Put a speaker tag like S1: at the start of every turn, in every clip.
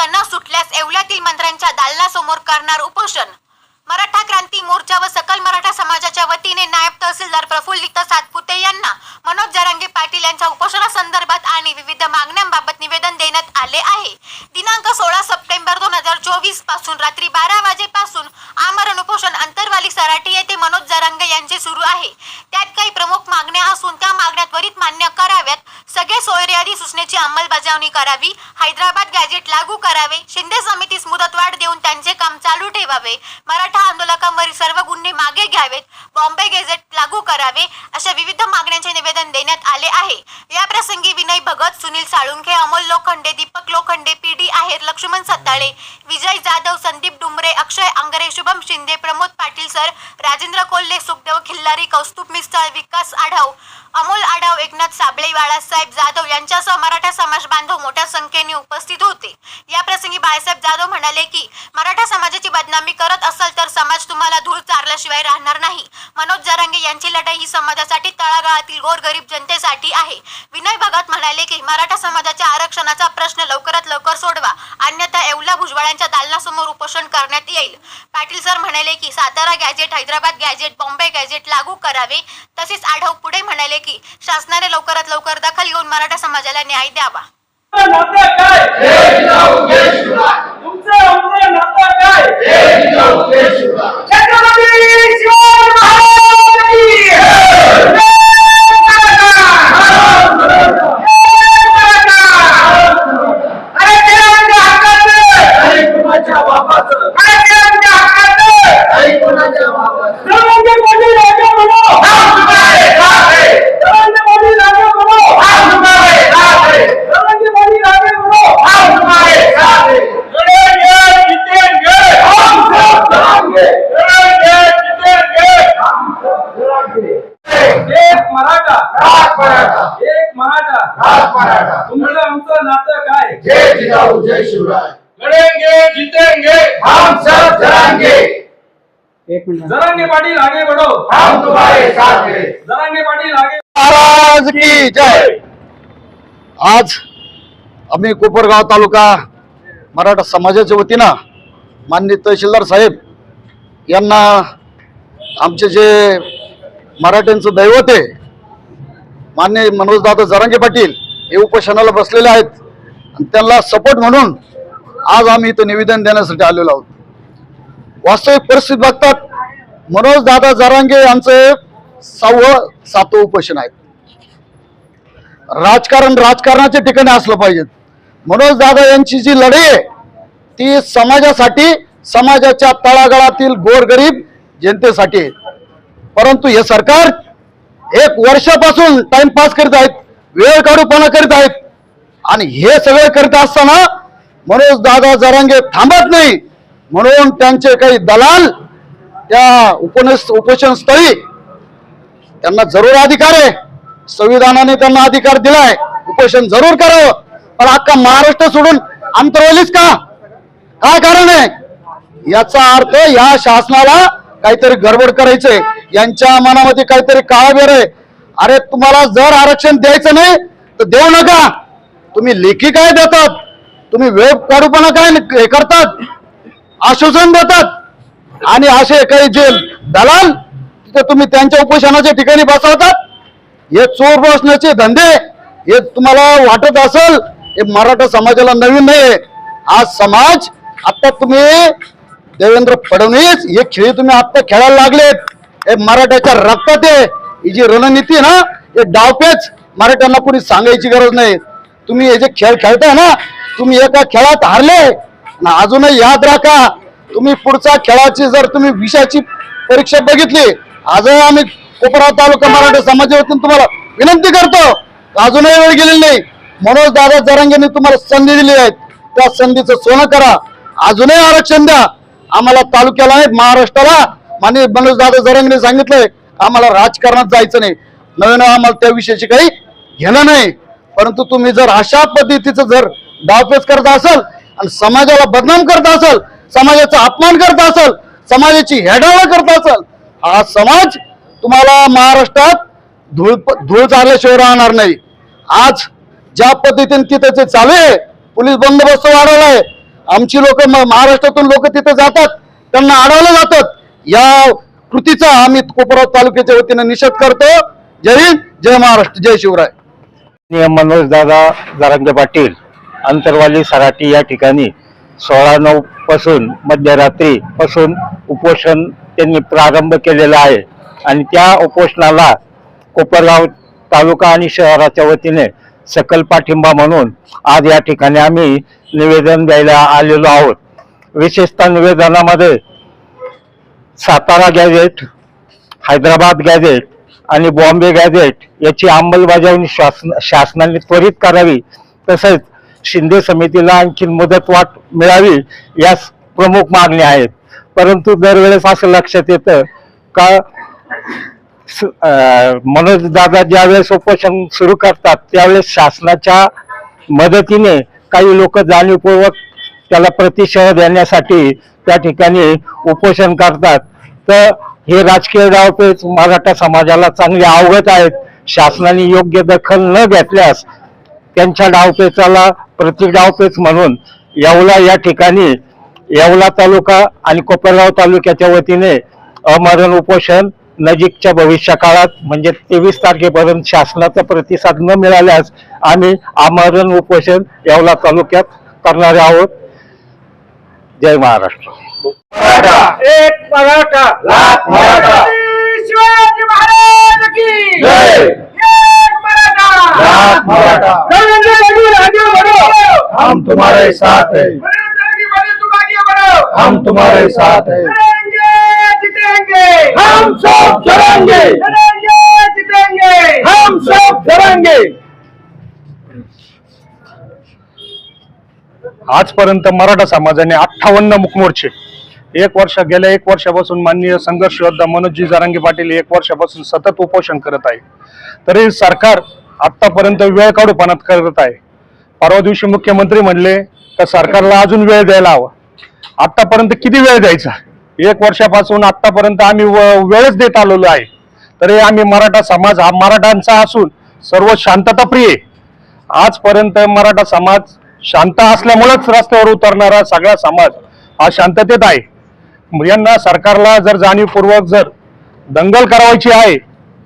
S1: प्रश्न न सुटल्यास येवल्यातील मंत्र्यांच्या दालनासमोर करणार उपोषण. मराठा क्रांती मोर्चा व सकल मराठा समाजाच्या वतीने नायब तहसीलदार प्रफुल्लित सातपुते यांना मनोज जरांगे पाटील यांच्या उपोषणासंदर्भात आणि विविध मागण्यांबाबत निवेदन देण्यात आले आहे. दिनांक सोळा सप्टेंबर दोन हजार चोवीसपासून रात्री बारा वाजेपासून आमरण उपोषण अंतरवाली सराटी येथे मनोज जरांगे यांचे सुरू आहे. त्यात काही प्रमुख मागण्या असून त्या मागण्या त्वरित मान्य कराव्यात. सगळे सोयरे सूचनेची अंमलबजावणी करावी हैदराबाद गॅजेट लागू करावे शिंदे समितीस मुदतवाढ देऊन त्यांचे काम चालू ठेवावे मराठा आंदोलकांवरील सर्व गुन्हे मागे घ्यावेत बॉम्बे गॅजेट लागू करावे अशा विविध मागण्यांचे निवेदन देण्यात आले आहे. या प्रसंगी Vinay Bhagat Sunil Salunkhe Amol Lokhande Deepak Lokhande P D Aher Laxman Sattale Vijay Jadhav Sandeep Dumre Akshay Angre Shubham Shinde Pramod Patil sir Rajendra Kolhe Sukhdev Khillari Kaustubh Mistal Vikas Adhav Amol Adhav Eknath Sable Balasaheb Jadhav यांच्यासह मराठा समाज बांधव मोठ्या संख्येने उपस्थित होते. या प्रसंगी बाळासाहेब जाधव म्हणाले की मराठा समाजाची बदनामी करत असाल तर समाज तुम्हाला धूळ चारल्याशिवाय राहणार नाही. मनोज जरांगे यांची लढाई ही समाजासाठी तळागाळातील गोरगरीब जनतेसाठी आहे. विनय भगत म्हणाले की मराठा समाजाच्या आरक्षणाचा प्रश्न लवकरात लवकर सोडवा. अन्यथा येवला भुजबळांच्या दालनासमोर उपोषण करण्यात येईल. पाटील सर म्हणाले की Satara gazette Hyderabad gazette Bombay gazette लागू करावे. तसेच आढाव पुढे म्हणाले की शासनाने लवकरात लवकर दखल घेऊन मराठा समाजाला न्याय द्यावा.
S2: नातं काय तुमचं आमचं नातं काय छत्रपती शिवाजी महाराज की अरे ते आमच्या हक्काचं अरे ते आमच्या हक्काचं सर्वांचे मोदी राजा म्हणो सर्वांचे मोदी राजा म्हणो सर्वांचे मोदी राजा म्हणो लढेंगे, जीतेंगे. लढेंगे, जीतेंगे. एक मराठा एक मराठा तुमचं आमचं नातं काय
S3: जय शिवराय.
S2: लढेंगे जीतेंगे.
S3: हम सब जरांगे
S2: जरांगे पाटील आगे बढ़ो.
S3: हम तुम्हारे साथ हैं.
S2: जरांगे पाटील आगे
S4: महाराज की जय. आज आम्ही कोपरगाव तालुका मराठा समाजाच्या वतीनं माननीय तहसीलदार साहेब यांना आमचे जे मराठ्यांचं दैवत आहे मान्य मनोजदादा जरांगे पाटील हे उपोषणाला बसलेले आहेत. त्यांना सपोर्ट म्हणून आज आम्ही इथं निवेदन देण्यासाठी आलेलो आहोत. वास्तविक परिस्थिती बघतात मनोज दादा जरांगे यांचं सहावं सातवं उपोषण आहे. राजकारण राजकारणाच्या ठिकाणी असलं पाहिजे. मनोज दादा यांची जी लढाई आहे ती समाजासाठी समाजाच्या तळागाळातील गोरगरीब जनतेसाठी आहे. परंतु हे सरकार एक वर्षापासून टाइमपास करीत आहेत वेळ काढूपणा करीत आहेत. आणि हे सगळे करत असताना मनोज दादा जरांगे थांबत नाही. म्हणून त्यांचे काही दलाल त्या उपनस उपोषण स्थळी त्यांना जरूर अधिकार आहे. संविधानाने त्यांना अधिकार दिलाय. उपोषण जरूर करावं. पण अख्खा महाराष्ट्र सोडून अंतरवलीच का? काय कारण आहे? याचा अर्थ या शासनाला काहीतरी गडबड करायचंय. यांच्या मनामध्ये काहीतरी काळाबेर आहे. अरे तुम्हाला जर आरक्षण द्यायचं नाही तर देऊ नका. तुम्ही लेखी काय देतात? तुम्ही वेब काढूपणा काय हे करतात? आश्वासन देतात? आणि असे काही जे दलाल तिथे तुम्ही त्यांच्या उपोषणाच्या ठिकाणी बसवतात? हे चोर बसण्याचे धंदे हे तुम्हाला वाटत असेल हे मराठा समाजाला नवीन नाही आज समाज आता तुम्ही देवेंद्र फडणवीस हे खेळ तुम्ही आता खेळायला लागलेत. हे मराठ्याच्या रक्तात आहे. ही जी रणनीती आहे ना हे डावपेच मराठ्यांना कुणी सांगायची गरज नाही. तुम्ही हे जे खेळ खेळताय ना तुम्ही एका खेळात हारले ना अजूनही याद राखा तुम्ही पुढच्या खेळाची जर तुम्ही विषयाची परीक्षा बघितली आजही आम्ही कोपरा तालुका मराठा समाजाच्या वतीने तुम्हाला विनंती करतो अजूनही वेळ गेलेली नाही. मनोज दादा जरांगेने तुम्हाला संधी दिली आहे. त्या संधीचं सोनं करा. अजूनही आरक्षण द्या. आम्हाला तालुक्याला नाही महाराष्ट्राला माननीय मनोज दादा जरांगेने सांगितलंय आम्हाला राजकारणात जायचं नाही. नवीन आम्हाला त्या विषयाची काही घेणं नाही. परंतु तुम्ही जर अशा पद्धतीचं जर डावपेच करत असाल आणि समाजाला बदनाम करत असाल समाजाचा अपमान करत असाल समाजाची हेडावळ करत असाल हा समाज तुम्हाला महाराष्ट्रात धूळ धूळ चालल्याशिवाय राहणार नाही. आज ज्या पद्धतीने तिथे ते चालू आहे पोलीस बंदोबस्त आहे आमची लोक महाराष्ट्रातून लोक तिथे जातात त्यांना अडवलं जातात. या कृतीचा आम्ही कोपराव तालुक्याच्या वतीने निषेध करतो. जय हिंद जय महाराष्ट्र जय शिवराय.
S5: मनोज दादा जारंगे पाटील अंतरवाली सराटी या ठिकाणी सोळा नऊ पासून मध्यरात्री पासून उपोषण त्यांनी प्रारंभ केलेला आहे. आणि त्या उपोषणाला कोपरगाव तालुका आणि शहराच्या वतीने सकल पाठिंबा म्हणून आज या ठिकाणी आम्ही निवेदन द्यायला आलेलो आहोत. विशेषतः निवेदनामध्ये सातारा गॅजेट हैदराबाद गॅजेट आणि बॉम्बे गॅजेट याची अंमलबजावणी शासन शासनाने त्वरित करावी तसेच शिंदे समितीला आणखी मुदतवाढ मिळावी यास प्रमुख मागण्या आहेत. परंतु दरवेळेस असं लक्षात येतं का स- मनोज दादा ज्यावेळेस उपोषण सुरू करतात त्यावेळेस शासनाच्या मदतीने काही लोक जाणीवपूर्वक त्याला प्रतिशय देण्यासाठी त्या ठिकाणी उपोषण करतात. तर हे राजकीय डावपेच मराठा समाजाला चांगले अवगत आहेत. शासनाने योग्य दखल न घेतल्यास त्यांच्या डावपेचाला प्रति डावपेच म्हणून येवला या ठिकाणी येवला तालुका आणि कोपरगाव तालुक्याच्या वतीने अमरण उपोषण नजीकच्या भविष्य काळात म्हणजे तेवीस तारखेपर्यंत शासनाचा प्रतिसाद न मिळाल्यास आम्ही आमरण उपोषण येवला तालुक्यात करणारे आहोत. जय महाराष्ट्र.
S2: एक मराठा.
S3: लाख मराठा.
S2: शिवाजी महाराज की.
S3: जय.
S2: एक मराठा.
S3: लाख मराठा.
S2: नरेंद्र मोदी आगे बढ़ो.
S3: हम तुम्हारे साथ हैं.
S2: नरेंद्र की बड़ी तुम आगे बढ़ो.
S3: हम तुम्हारे साथ हैं.
S2: जीतेंगे
S3: हम सब
S2: जीतेंगे
S3: हम सब चलेंगे
S6: आजपर्यंत मराठा समाजाने अठ्ठावन्न मुखमोर्चे एक वर्ष गेल्या एक वर्षापासून माननीय संघर्ष योद्धा मनोजी जारांगे पाटील एक वर्षापासून सतत उपोषण करत आहे. तरी सरकार आतापर्यंत वेळ काढूपणात करत आहे. परवा दिवशी मुख्यमंत्री म्हणले तर सरकारला अजून वेळ द्यायला हवा. आतापर्यंत किती वेळ द्यायचा? एक वर्षापासून आतापर्यंत आम्ही व- वेळच देत आलेलो आहे. तरी आम्ही मराठा समाज हा मराठांचा असून सर्व शांतताप्रिय प्रिय आजपर्यंत मराठा समाज शांत असल्यामुळेच रस्त्यावर उतरणारा सगळा समाज हा शांततेत आहे. यांना सरकारला जर जाणीवपूर्वक जर दंगल करावायची आहे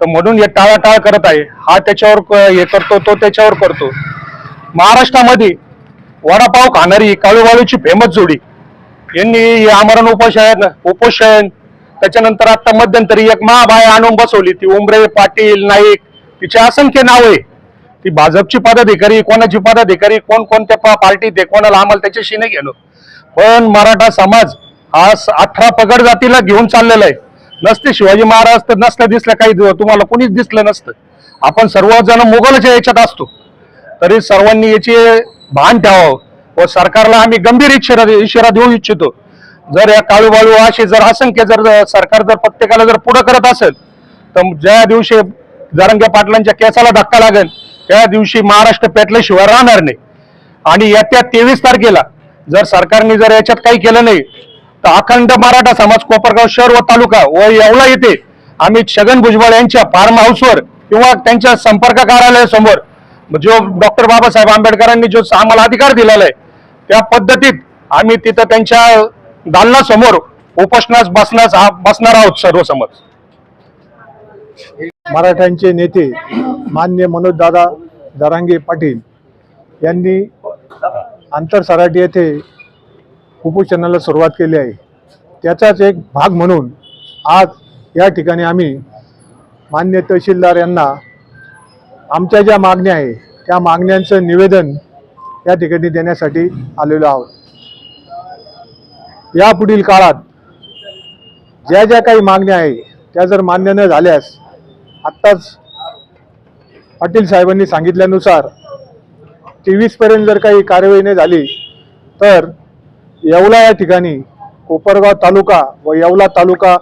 S6: तर म्हणून हे टाळाटाळ करत आहे. हा त्याच्यावर क- हे करतो तो त्याच्यावर करतो. महाराष्ट्रामध्ये वडापाव खाणारी काळूबाळूची फेमस जोडी. यांनी आमरण उपोषण उपोषण त्याच्यानंतर आता मध्यंतरी एक महाबाय आणून बसवली. ती उमरे पाटील नाईक तिचे असंख्य नाव आहे. ती भाजपची पदाधिकारी कोणाची पदाधिकारी कोण कोणत्या पा- पार्टीत आहे कोणाला आम्हाला त्याच्याशी नाही गेलो. पण मराठा समाज हा स- अठरा पगड जातीला घेऊन चाललेला आहे. नसते शिवाजी महाराज तर नसलं दिसलं काही दिवस तुम्हाला कोणीच दिसलं नसतं. आपण सर्वजण मोगलच्या याच्यात असतो. तरी सर्वांनी याचे भान ठेवावं व सरकारला आम्ही गंभीर इशारा इशारा देऊ इच्छितो. जर या काळूबाळू असे जर असंख्य जर सरकार जर प्रत्येकाला जर पुढं करत असेल तर ज्या दिवशी जरंगे पाटलांच्या केसाला धक्का लागेल त्या दिवशी महाराष्ट्र पेटल्याशिवाय राहणार नाही. आणि येत्या तेवीस तारखेला जर सरकारने जर याच्यात काही केलं नाही तर अखंड मराठा समाज कोपरगाव शहर व तालुका व येवला येथे आम्ही छगन भुजबळ यांच्या फार्म हाऊसवर किंवा त्यांच्या संपर्क कार्यालयासमोर जो डॉक्टर बाबासाहेब आंबेडकरांनी जो आम्हाला अधिकार दिलेला आहे त्या पद्धतीत आम्ही तिथं त्यांच्या दालनासमोर उपोषणास बसण्यास बसणार आहोत सर्व समाज
S7: मराठ्यांचे नेते मान्य मनोजदादा दरांगे पाटील यांनी आंतर सराटी येथे उपोषणाला सुरुवात केली आहे. त्याचाच एक भाग म्हणून आज या ठिकाणी आम्ही मान्य तहसीलदार यांना आमच्या ज्या मागण्या आहे त्या मागण्यांचं निवेदन या ठिकाणी देण्यासाठी आलेलो आहोत. यापुढील काळात ज्या ज्या काही मागण्या आहे त्या जर मान्य न झाल्यास आत्ताच पाटील साहेबांनी सांगितल्यानुसार तेवीसपर्यंत जर काही कार्यवाही नाही झाली तर येवला या ठिकाणी कोपरगाव तालुका व येवला तालुका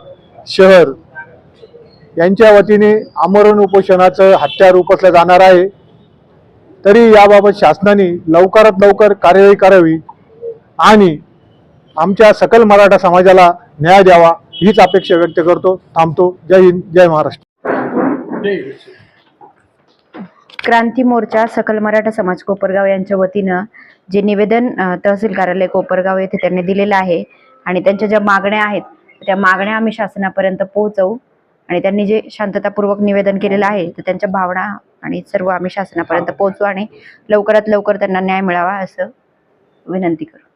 S7: शहर यांच्या वतीने आमरण उपोषणाचं हत्यार उपसलं जाणार आहे. तरी याबाबत शासनाने लवकरात लवकर कार्यवाही करावी आणि आमच्या सकल मराठा समाजाला न्याय द्यावा हीच अपेक्षा व्यक्त करतो. थांबतो. जय हिंद जय महाराष्ट्र.
S8: क्रांती मोर्चा सकल मराठा समाज कोपरगाव यांच्या वतीनं जे निवेदन तहसील कार्यालय कोपरगाव येथे त्यांनी दिलेलं आहे आणि त्यांच्या ज्या मागण्या आहेत त्या मागण्या आम्ही शासनापर्यंत पोहोचवू आणि त्यांनी जे शांततापूर्वक निवेदन केलेलं आहे तर त्यांच्या भावना आणि सर्व आम्ही शासनापर्यंत पोहोचू आणि लवकरात लवकर त्यांना न्याय मिळावा असं विनंती करू.